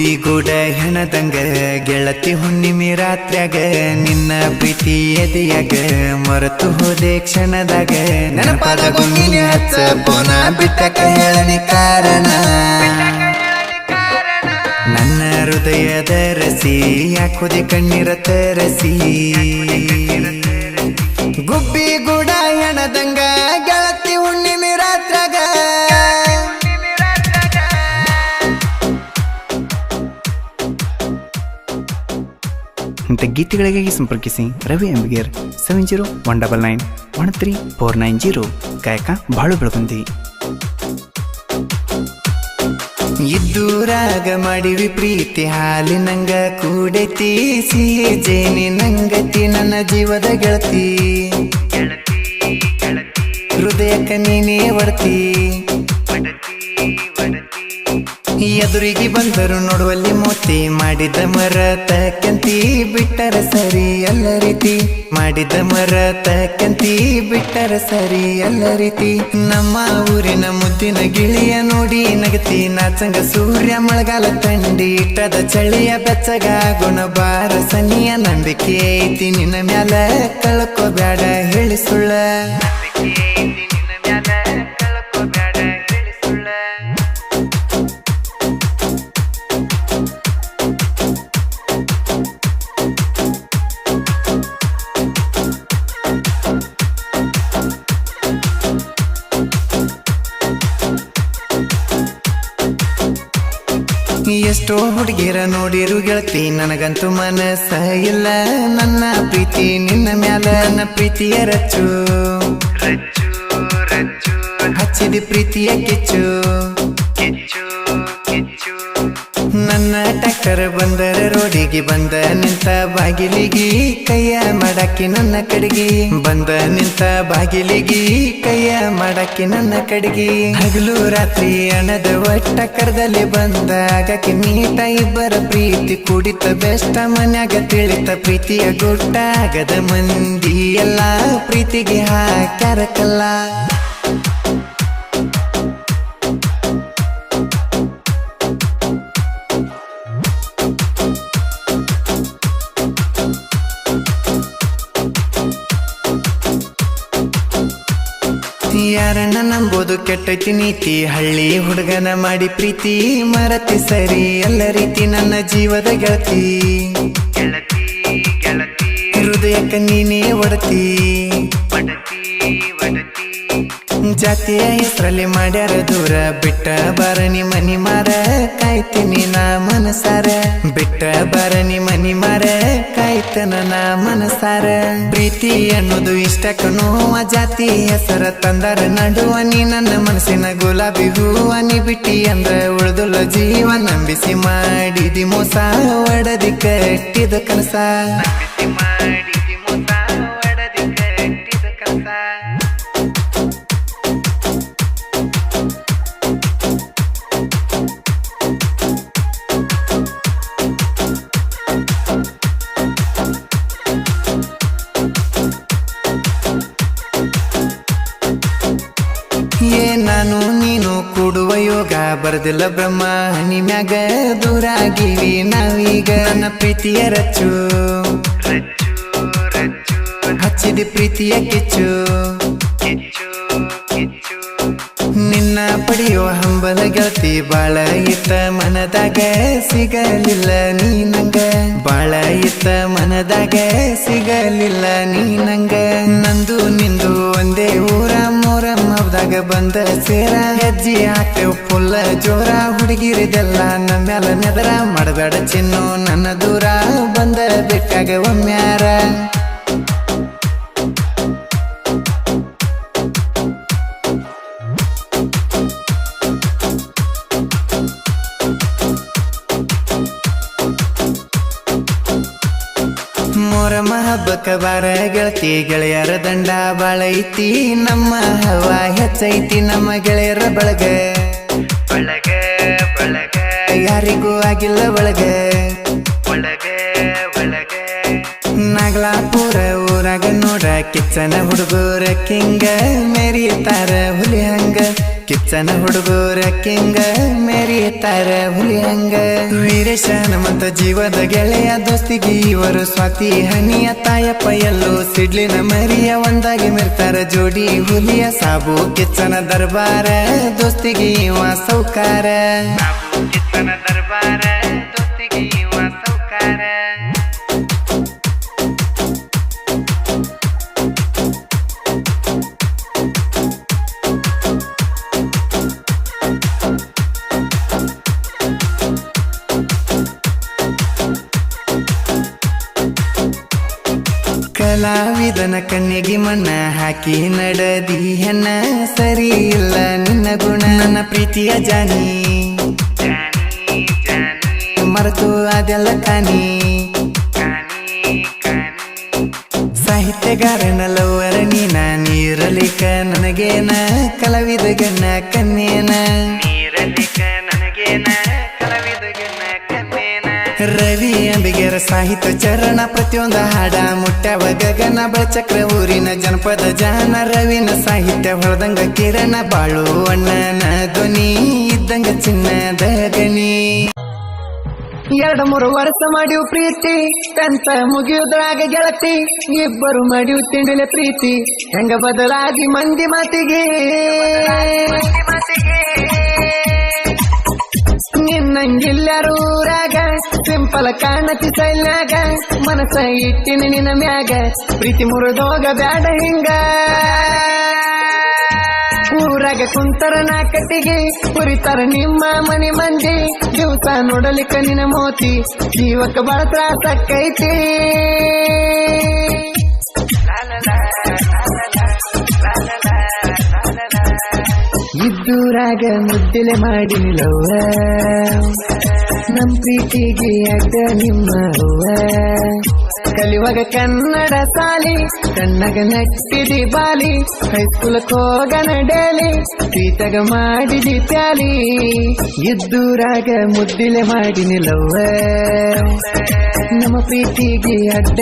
ಗುಬ್ಬಿ ಗೂಡ ಹೆಣದಂಗ ಗೆಳತಿ ಹುಣ್ಣಿಮೆ ರಾತ್ರಿಯಾಗ, ನಿನ್ನ ಪ್ರೀತಿ ಎದೆಯಾಗ ಮರೆತು ಹೋದೆ ಕ್ಷಣದಾಗ. ನೆನಪಾದ ಗುಂಗಿನ ಹಚ್ಚ, ಪೋನ ಬಿಟ್ಟಕ ಹೇಳನಿ ಕಾರಣ. ನನ್ನ ಹೃದಯದ ರಸಿ ಯಾಕೋದೆ ಕಣ್ಣಿರ ತರಸಿ? ಇಂಥ ಗೀತೆಗಳಿಗಾಗಿ ಸಂಪರ್ಕಿಸಿ Ravi Ambiger seven zero one double nine one three four nine zero ಗಾಯಕ ಬಾಳು ಬೆಳಗುಂದಿ. ಇದ್ದೂರಾಗ ಮಾಡಿವಿ ಪ್ರೀತಿ ಹಾಲಿನಂಗ ಕೂಡೈತಿ ಸಿಹಿ ಜೇನಿ ನಂಗತಿ ನನ್ನ ಜೀವದ ಗೆಳತಿ. ಹೃದಯಕ್ಕ ನೀನೇ ಒಡತಿ. ಎದುರಿಗೆ ಬಂದರು ನೋಡುವಲ್ಲಿ ಮೋತಿ. ಮಾಡಿದ ಮರ ತಕ್ಕಂತಿ ಬಿಟ್ಟರ ಸರಿ ಎಲ್ಲ ರೀತಿ. ಮಾಡಿದ ಮರ ತಕ್ಕಂತಿ ಬಿಟ್ಟರ ಸರಿ ಎಲ್ಲ ರೀತಿ. ನಮ್ಮ ಊರಿನ ಮುದ್ದಿನ ಗಿಳಿಯ ನೋಡಿ ನಗತಿ. ನಾಚಂಗ ಸೂರ್ಯ ಮಳೆಗಾಲ ತಂಡಿ ಇಟ್ಟದ ಚಳಿಯ ಬೆಚ್ಚಗ. ಗುಣ ಬಾರ ಸನಿಯ ನಂಬಿಕೆ ಐತಿ. ನಿನ್ನ ಮ್ಯಾಲ ಬೇಡ ಹೇಳಿ ಸುಳ್ಳ. ಎಷ್ಟೋ ಹುಡುಗಿರ ನೋಡಿರು ಗೆಳತಿ ನನಗಂತೂ ಮನಸ್ಸ ಇಲ್ಲ ನನ್ನ ಪ್ರೀತಿ ನಿನ್ನ ಮ್ಯಾಲ ನನ್ನ ಪ್ರೀತಿಯ ರಚ್ಚು ಹಚ್ಚಿದ ಪ್ರೀತಿಯ ಕಿಚ್ಚು. ನನ್ನ ಟಕ್ಕರ್ ಬಂದರ ರೋಡಿಗೆ ಬಂದ ನಿಂತ ಬಾಗಿಲಿಗಿ ಕೈಯ ಮಾಡಾಕಿ ನನ್ನ ಕಡೆಗೆ. ಬಂದ ನಿಂತ ಬಾಗಿಲಿಗಿ ಕೈಯ ಮಾಡಾಕಿ ನನ್ನ ಕಡೆಗೆ. ಹಗಲು ರಾತ್ರಿ ಹಣದ ಒಟ್ಟ ಕರದಲ್ಲಿ ಬಂದ ಆಗಕ್ಕೆ ನೀಟ ಇಬ್ಬರ ಪ್ರೀತಿ ಕುಡಿತ ಬೆಷ್ಟ ಮನ್ಯಾಗ ತಿಳಿತ ಪ್ರೀತಿಯ ಗುಟ್ಟಾಗದ ಮಂದಿ ಎಲ್ಲ ಪ್ರೀತಿಗೆ ಹಾಕ್ಯಾರ ಯಾರನ್ನ ನಂಬೋದು ಕೆಟ್ಟೈತಿ ನೀತಿ ಹಳ್ಳಿ ಹುಡುಗನ ಮಾಡಿ ಪ್ರೀತಿ ಮರತಿ ಸರಿ ಎಲ್ಲ ರೀತಿ ನನ್ನ ಜೀವದ ಗೆಳತಿ. ಹೃದಯಕ್ಕ ನೀನೇ ಒಡತಿ. ಜಾತಿಯ ಹೆಸರಲ್ಲಿ ಮಾಡ್ಯಾರ ದೂರ ಬಿಟ್ಟ ಬರನಿ ಮನಿ ಮಾರ, ಕಾಯ್ತೀನಿ ನಾ ಮನಸಾರ. ಬಿಟ್ಟ ಬರನಿ ಮನಿ ಮಾರ, ಕಾಯ್ತನ ನಾ ಮನಸಾರ. ಪ್ರೀತಿ ಅನ್ನೋದು ಇಷ್ಟಕ್ಕ ನೋವ ಜಾತಿ ಹೆಸರ ತಂದರ. ನಡುವ ನೀ ನನ್ನ ಮನಸ್ಸಿನ ಗುಲಾಬಿ ಹೂವ, ನೀ ಬಿಟ್ಟಿ ಅಂದ್ರ ಉಳ್ದುಲ್ಲ ಜೀವ. ನಂಬಿಸಿ ಮಾಡಿದಿ ಮೋಸ, ಒಡದಿ ಕಟ್ಟಿದ ಕನಸ. ನಾನು ನೀನು ಕೂಡುವ ಯೋಗ ಬರದಿಲ್ಲ ಬ್ರಹ್ಮ. ಹನಿ ಮ್ಯಾಗ ದೂರಾಗಿವಿ ನಾವೀಗ ನನ್ನ ಪ್ರೀತಿಯ ರಚ್ಚು ಹಚ್ಚಿದ ಪ್ರೀತಿಯ ಕಿಚ್ಚು. ನಿನ್ನ ಪಡೆಯುವ ಹಂಬಲ ಗೆಳತಿ ಬಾಳ ಇತ್ತ ಮನದಾಗ ಸಿಗಲಿಲ್ಲ ನೀ ನಂಗ. ಬಾಳ ಇತ್ತ ಮನದಾಗ ಸಿಗಲಿಲ್ಲ ನೀ ನಂಗ. ನಂದು ನಿಂದು ಬಂದ ಸೇರ, ಹೆಜ್ಜೆ ಹಾಕ್ತೇವ್ ಫುಲ್ಲ ಜೋರ. ಹುಡುಗಿರಿದೆಲ್ಲ ನಮ್ಮ ಮ್ಯಾಲ ನೆದರ ಮಾಡಬೇಡ ಚಿನ್ನು ನನ್ನ ದೂರ. ಬಂದ ಬೇಕಾಗ ಒಮ್ಮ್ಯಾರ ಮೊರಮ ಹಬ್ಬಕ್ಕ ಬಾರ ಗೆಳತಿ ಗೆಳೆಯರ ದಂಡ ಬಾಳೈತಿ ನಮ್ಮ ಹವಾ ಹೆಚ್ಚೈತಿ ನಮ್ಮ ಗೆಳೆಯರ ಬಳಗ. ಬಳಗ ಬಳಗ, ಯಾರಿಗೂ ಆಗಿಲ್ಲ ಬಳಗ. ಬಳಗ ಒಳಗ ನಾಗಲಾಪುರ ಊರಾಗ ನೋಡ ಕಿಚ್ಚನ ಹುಡುಗರ ಕಿಂಗ ಮೆರಿತಾರ ಹುಲಿ ಹಂಗ ಕಿಚ್ಚನ ಹುಡುಗರ ಕಿಂಗ ಮೆರಿತಾರ ಹುಲಿ ಹಂಗ ವೀರೇಶ ನಮ್ಮಂತ ಜೀವದ ಗೆಳೆಯ ದೋಸ್ತಿಗೆ ಇವರು ಸ್ವಾತಿ, ಹನಿಯ ತಾಯಪ್ಪ ಎಲ್ಲೋ ಸಿಡ್ಲಿನ ಮರಿಯ ಒಂದಾಗಿ ಮಿರ್ತಾರ. ಜೋಡಿ ಹುಲಿಯ ಸಾಬು, ಕಿಚ್ಚನ ದರ್ಬಾರ ದೋಸ್ತಿಗೆ ಇವ ಸೌಕಾರ. ಕಿಚ್ಚನ ದರ್ಬಾರ ದೋಸ್ತಿಗೆ ಇವ ಸೌಕಾರ. ಕಲಾವಿದನ ಕಣ್ಣಿಗೆ ಮಣ್ಣ ಹಾಕಿ ನಡದಿ. ಹೆಣ್ಣ ಸರಿ ಇಲ್ಲ, ನಿನ್ನ ಗುಣ ನನ್ನ ಪ್ರೀತಿಯ ಜಾನಿ. ಮರೆತು ಅದೆಲ್ಲ ಕಾನಿ ಸಾಹಿತ್ಯಗಾರನ ಲವರ ನೀನ ನೀರಲಿಕ ನನಗೇನ ಕಲಾವಿದ ಗಣ್ಣ ಕನ್ನೇನ ಸಾಹಿತ್ಯ ಚರಣ ಪ್ರತಿಯೊಂದ ಹಾಡ ಮುಟ್ಟ್ಯಾವ ಗಗನ ಬಚಕ್ರ ಊರಿನ ಜನಪದ ಜಾನ ರವಿನ ಸಾಹಿತ್ಯ ಹೊಳದಂಗ ಕಿರಣ ಬಾಳು ಅಣ್ಣನ ಧ್ವನಿ ಇದ್ದಂಗ ಚಿನ್ನದ ಗಣಿ. ಎರಡು ಮೂರು ವರ್ಷ ಮಾಡಿವ್ ಪ್ರೀತಿ ಕಂತ ಮುಗಿಯುದ್ರಾಗ ಗೆಳತಿ, ಇಬ್ಬರು ಮಾಡಿವ್ ತಿಂಡಿಲೆ ಪ್ರೀತಿ, ಹೆಂಗ ಬದಲಾಗಿ ಮಂದಿ ಮಾತಿಗೆ. ನಿನ್ನಂಗಿಲ್ಲಾರು ಊರಾಗ ಸಿಂಪಲ್ ಕಾಣತಿ ಸೈಲ್ಯಾಗ ಮನಸ್ಸ ಇಟ್ಟಿನ ನಿನ್ನ ಮ್ಯಾಗ. ಪ್ರೀತಿ ಮುರಿದೋಗ ಬ್ಯಾಡ ಹಿಂಗ. ಊರಾಗ ಕುಂತರ ನಾಕಟ್ಟಿಗೆ, ಕುರಿತಾರ ನಿಮ್ಮ ಮನೆ ಮಂದಿ. ದಿವಸ ನೋಡಲಿಕ್ಕ ನಿನ್ನ ಮೋತಿ, ಜೀವಕ್ಕ ಬಹಳ ತ್ರಾಸಕ್ಕೈತಿ ಇದ್ದೂರಾಗ ಮುದ್ದಿಲೆ ಮಾಡಿ ನಿಲವ ನಮ್ ಪ್ರೀತಿಗೆ ಅಡ್ಡ ನಿಮ್ಮ. ಕಲಿಯುವಾಗ ಕನ್ನಡ ಸಾಲಿ, ಕಣ್ಣಗ ನಟ್ಟಿದಿ ಬಾಲಿ ಹೈಸ್ಕೂಲ್ ಹೋಗನ ಡೇಲಿ ಪ್ರೀತಗ ಮಾಡಿದಿ ತ್ಯಾಲಿ ಇದ್ದೂರಾಗ ಮುದ್ದಿಲೆ ಮಾಡಿ ನಿಲ್ಲವ ನಮ್ಮ ಪ್ರೀತಿಗೆ ಅಡ್ಡ